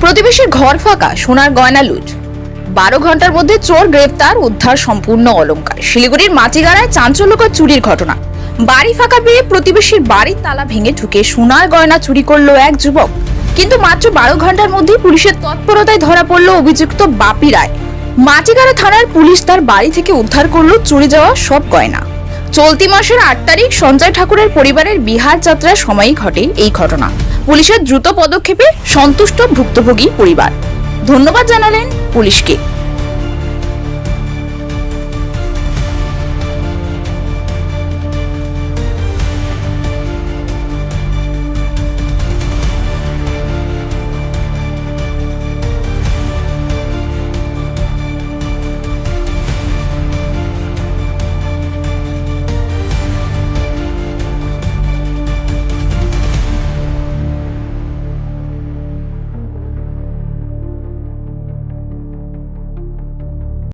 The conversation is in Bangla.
প্রতিবেশীর ঘর ফাঁকা, সোনার গয়না লুট। বারো ঘণ্টার মধ্যে চোর গ্রেফতার, উদ্ধার সম্পূর্ণ অলঙ্কার শিলিগুড়ির মাটিগাড়ায় চাঞ্চল্যকর চুরির ঘটনা। বাড়ি ফাঁকা পেয়ে প্রতিবেশীর বাড়ির তালা ভেঙে ঢুকে সোনার গয়না চুরি করল এক যুবক। কিন্তু মাত্র বারো ঘণ্টার মধ্যেই পুলিশের তৎপরতায় ধরা পড়ল অভিযুক্ত বাপি রায়। মাটিগাড়া থানার পুলিশ তার বাড়ি থেকে উদ্ধার করল, চুরি যাওয়া সব গয়না। চলতি মাসের আট তারিখ সঞ্জয় ঠাকুরের পরিবারের বিহার যাত্রার সময়ই ঘটে এই ঘটনা। পুলিশের দ্রুত পদক্ষেপে সন্তুষ্ট ভুক্তভোগী পরিবার। ধন্যবাদ জানালেন পুলিশকে।